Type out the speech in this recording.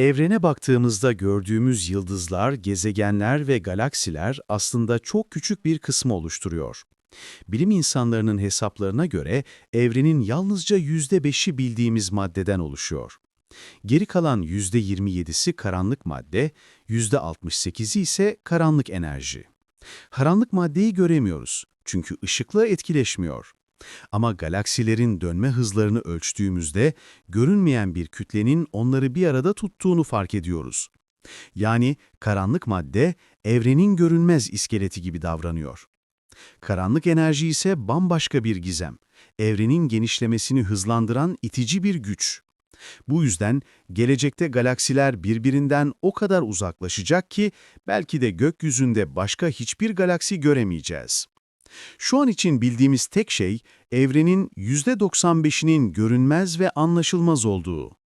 Evrene baktığımızda gördüğümüz yıldızlar, gezegenler ve galaksiler aslında çok küçük bir kısmı oluşturuyor. Bilim insanlarının hesaplarına göre evrenin yalnızca %5'i bildiğimiz maddeden oluşuyor. Geri kalan %27'si karanlık madde, %68'i ise karanlık enerji. Karanlık maddeyi göremiyoruz çünkü ışıkla etkileşmiyor. Ama galaksilerin dönme hızlarını ölçtüğümüzde görünmeyen bir kütlenin onları bir arada tuttuğunu fark ediyoruz. Yani karanlık madde evrenin görünmez iskeleti gibi davranıyor. Karanlık enerji ise bambaşka bir gizem. Evrenin genişlemesini hızlandıran itici bir güç. Bu yüzden gelecekte galaksiler birbirinden o kadar uzaklaşacak ki belki de gökyüzünde başka hiçbir galaksi göremeyeceğiz. Şu an için bildiğimiz tek şey evrenin %95'inin görünmez ve anlaşılmaz olduğu.